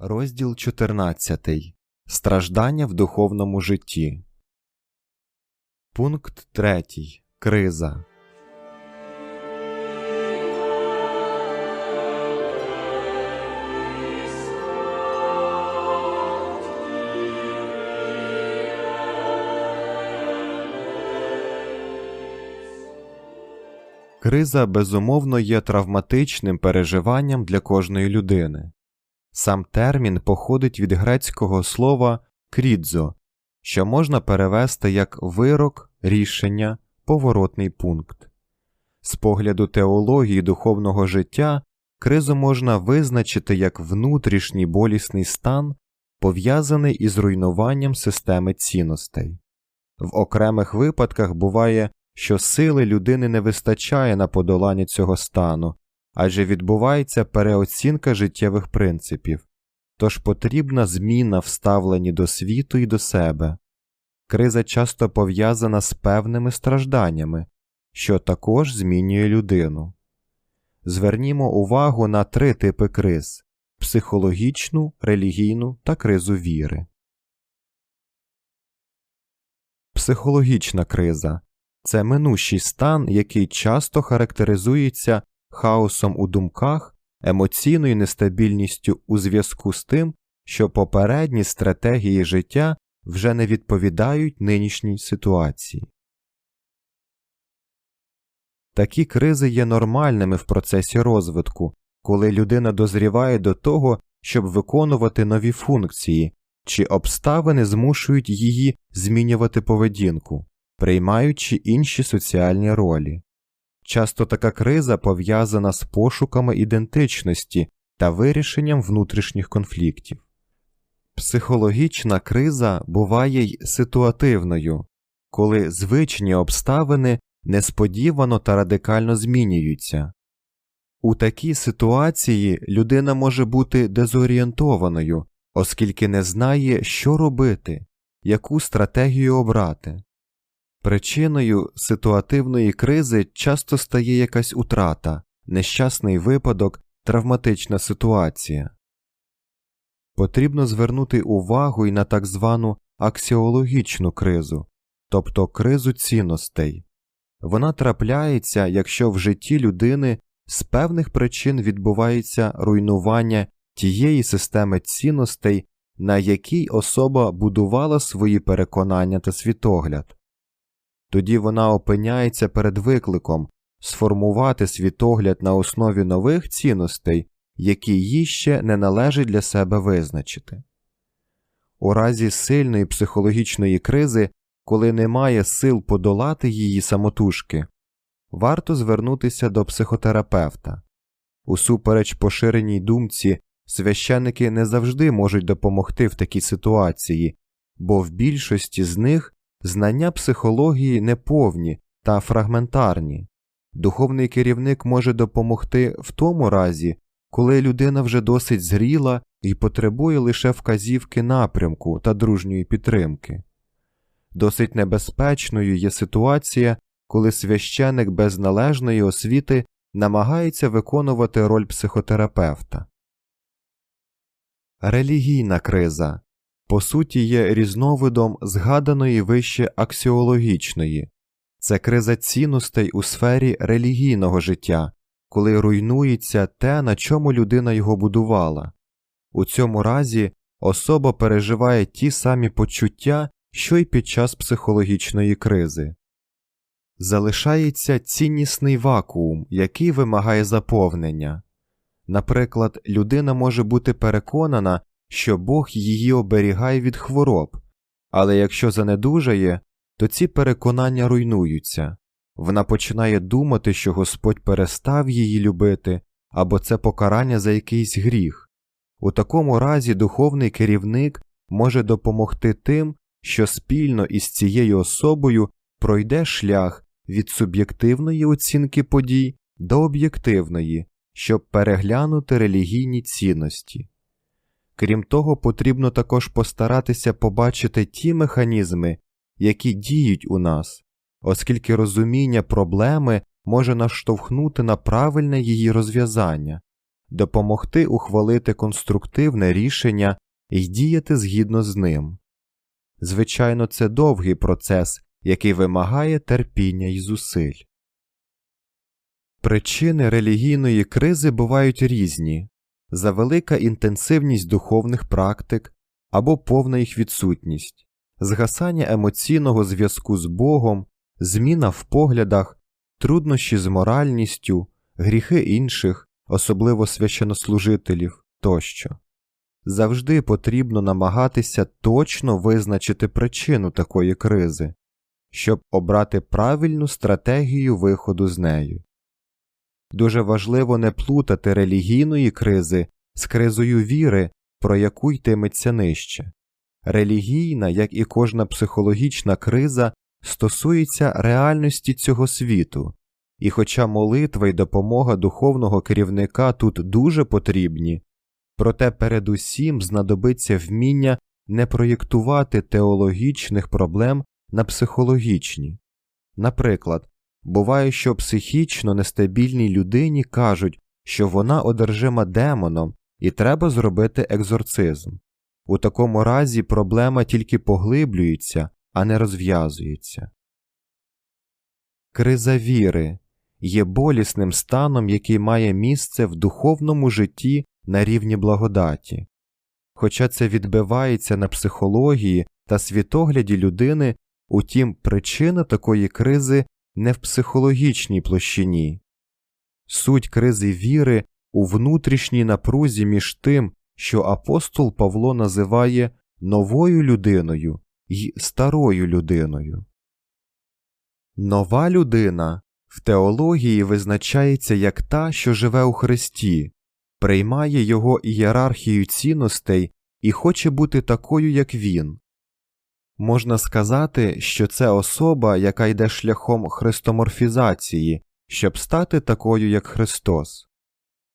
Розділ 14. Страждання в духовному житті. Пункт 3. Криза. Криза безумовно є травматичним переживанням для кожної людини. Сам термін походить від грецького слова крідзо, що можна перевести як вирок, рішення, поворотний пункт. З погляду теології духовного життя кризу можна визначити як внутрішній болісний стан, пов'язаний із руйнуванням системи цінностей. В окремих випадках буває, що сили людини не вистачає на подолання цього стану, адже відбувається переоцінка життєвих принципів, тож потрібна зміна в ставленні до світу і до себе. Криза часто пов'язана з певними стражданнями, що також змінює людину. Звернімо увагу на три типи криз психологічну, релігійну та кризу віри. Психологічна криза це минущий стан, який часто характеризується хаосом у думках, емоційною нестабільністю у зв'язку з тим, що попередні стратегії життя вже не відповідають нинішній ситуації. Такі кризи є нормальними в процесі розвитку, коли людина дозріває до того, щоб виконувати нові функції, чи обставини змушують її змінювати поведінку, приймаючи інші соціальні ролі. Часто така криза пов'язана з пошуками ідентичності та вирішенням внутрішніх конфліктів. Психологічна криза буває й ситуативною, коли звичні обставини несподівано та радикально змінюються. У такій ситуації людина може бути дезорієнтованою, оскільки не знає, що робити, яку стратегію обрати. Причиною ситуативної кризи часто стає якась утрата, нещасний випадок, травматична ситуація. Потрібно звернути увагу й на так звану аксіологічну кризу, тобто кризу цінностей. Вона трапляється, якщо в житті людини з певних причин відбувається руйнування тієї системи цінностей, на якій особа будувала свої переконання та світогляд. Тоді вона опиняється перед викликом сформувати світогляд на основі нових цінностей, які їй ще не належить для себе визначити. У разі сильної психологічної кризи, коли немає сил подолати її самотужки, варто звернутися до психотерапевта. Усупереч поширеній думці, священики не завжди можуть допомогти в такій ситуації, бо в більшості з них знання психології неповні та фрагментарні. Духовний керівник може допомогти в тому разі, коли людина вже досить зріла і потребує лише вказівки напрямку та дружньої підтримки. Досить небезпечною є ситуація, коли священик без належної освіти намагається виконувати роль психотерапевта. Релігійна криза по суті є різновидом згаданої вище аксіологічної, це криза цінностей у сфері релігійного життя, коли руйнується те, на чому людина його будувала. У цьому разі особа переживає ті самі почуття, що й під час психологічної кризи. Залишається ціннісний вакуум, який вимагає заповнення. Наприклад, людина може бути переконана, що Бог її оберігає від хвороб, але якщо занедужає, то ці переконання руйнуються вона починає думати, що Господь перестав її любити або це покарання за якийсь гріх. У такому разі духовний керівник може допомогти тим, що спільно із цією особою пройде шлях від суб'єктивної оцінки подій до об'єктивної, щоб переглянути релігійні цінності. Крім того, потрібно також постаратися побачити ті механізми, які діють у нас, оскільки розуміння проблеми може наштовхнути на правильне її розв'язання, допомогти ухвалити конструктивне рішення і діяти згідно з ним. Звичайно, це довгий процес, який вимагає терпіння і зусиль. Причини релігійної кризи бувають різні завелика інтенсивність духовних практик або повна їх відсутність, згасання емоційного зв'язку з Богом, зміна в поглядах, труднощі з моральністю, гріхи інших, особливо священнослужителів тощо. Завжди потрібно намагатися точно визначити причину такої кризи, щоб обрати правильну стратегію виходу з нею. Дуже важливо не плутати релігійної кризи з кризою віри, про яку йтиметься нижче. Релігійна, як і кожна психологічна криза, стосується реальності цього світу, і хоча молитва й допомога духовного керівника тут дуже потрібні, проте передусім знадобиться вміння не проєктувати теологічних проблем на психологічні. Наприклад, буває, що психічно нестабільній людині кажуть, що вона одержима демоном і треба зробити екзорцизм. У такому разі проблема тільки поглиблюється, а не розв'язується. Криза віри є болісним станом, який має місце в духовному житті на рівні благодаті. Хоча це відбивається на психології та світогляді людини, утім причина такої кризи не в психологічній площині. Суть кризи віри у внутрішній напрузі між тим, що апостол Павло називає новою людиною і старою людиною. Нова людина в теології визначається як та, що живе у Христі, приймає його ієрархію цінностей і хоче бути такою, як він. Можна сказати, що це особа, яка йде шляхом христоморфізації, щоб стати такою, як Христос.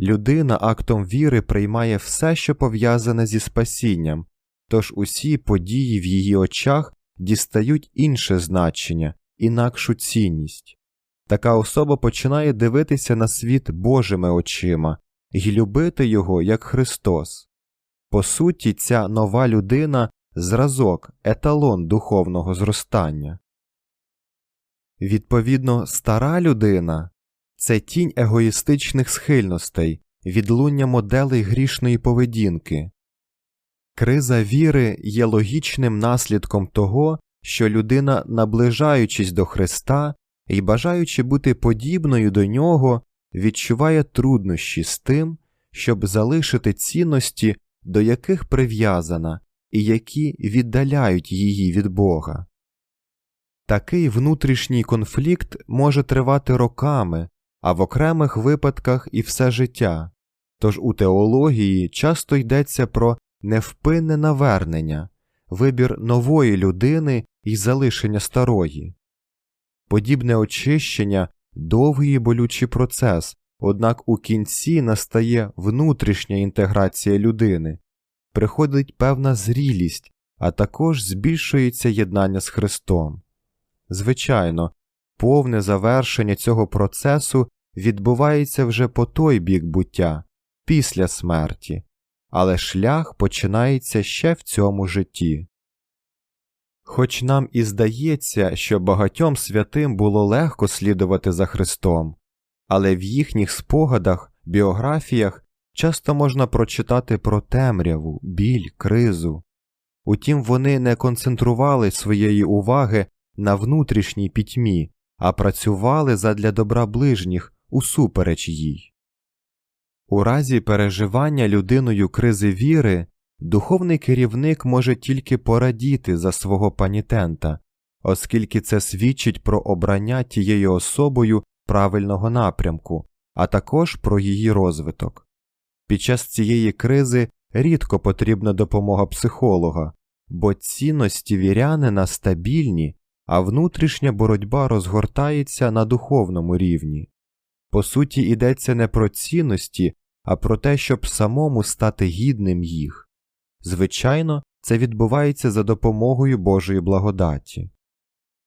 Людина актом віри приймає все, що пов'язане зі спасінням, тож усі події в її очах дістають інше значення, інакшу цінність. Така особа починає дивитися на світ Божими очима і любити його як Христос. По суті, ця нова людина зразок, еталон духовного зростання. Відповідно, стара людина це тінь егоїстичних схильностей, відлуння моделей грішної поведінки. Криза віри є логічним наслідком того, що людина, наближаючись до Христа і бажаючи бути подібною до нього, відчуває труднощі з тим, щоб залишити цінності, до яких прив'язана, і які віддаляють її від Бога. Такий внутрішній конфлікт може тривати роками, а в окремих випадках і все життя, тож у теології часто йдеться про невпинне навернення, вибір нової людини і залишення старої. Подібне очищення довгий і болючий процес, однак у кінці настає внутрішня інтеграція людини, приходить певна зрілість, а також збільшується єднання з Христом. Звичайно, повне завершення цього процесу відбувається вже по той бік буття, після смерті, але шлях починається ще в цьому житті. Хоч нам і здається, що багатьом святим було легко слідувати за Христом, але в їхніх спогадах, біографіях часто можна прочитати про темряву, біль, кризу. Утім, вони не концентрували своєї уваги на внутрішній пітьмі, а працювали задля добра ближніх усупереч їй. У разі переживання людиною кризи віри духовний керівник може тільки порадіти за свого панітента, оскільки це свідчить про обрання тією особою правильного напрямку, а також про її розвиток. Під час цієї кризи рідко потрібна допомога психолога, бо цінності вірянина стабільні, а внутрішня боротьба розгортається на духовному рівні. По суті, йдеться не про цінності, а про те, щоб самому стати гідним їх. Звичайно, це відбувається за допомогою Божої благодаті.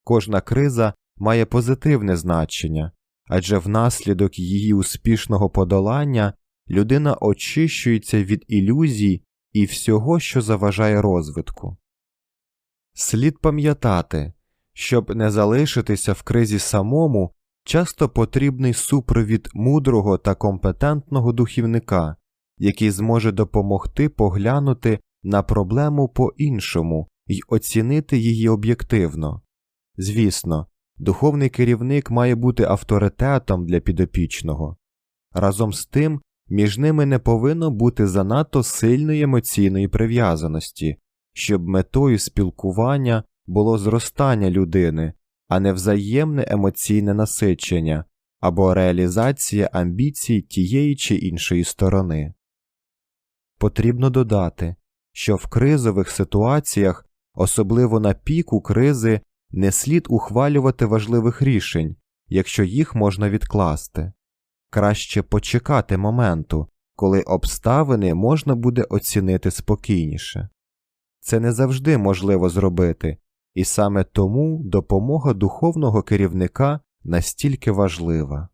Кожна криза має позитивне значення, адже внаслідок її успішного подолання людина очищується від ілюзій і всього, що заважає розвитку. Слід пам'ятати, щоб не залишитися в кризі самому, часто потрібний супровід мудрого та компетентного духівника, який зможе допомогти поглянути на проблему по-іншому і оцінити її об'єктивно. Звісно, духовний керівник має бути авторитетом для підопічного. Разом з тим, між ними не повинно бути занадто сильної емоційної прив'язаності, щоб метою спілкування було зростання людини, а не взаємне емоційне насичення або реалізація амбіцій тієї чи іншої сторони. Потрібно додати, що в кризових ситуаціях, особливо на піку кризи, не слід ухвалювати важливих рішень, якщо їх можна відкласти. Краще почекати моменту, коли обставини можна буде оцінити спокійніше. Це не завжди можливо зробити, і саме тому допомога духовного керівника настільки важлива.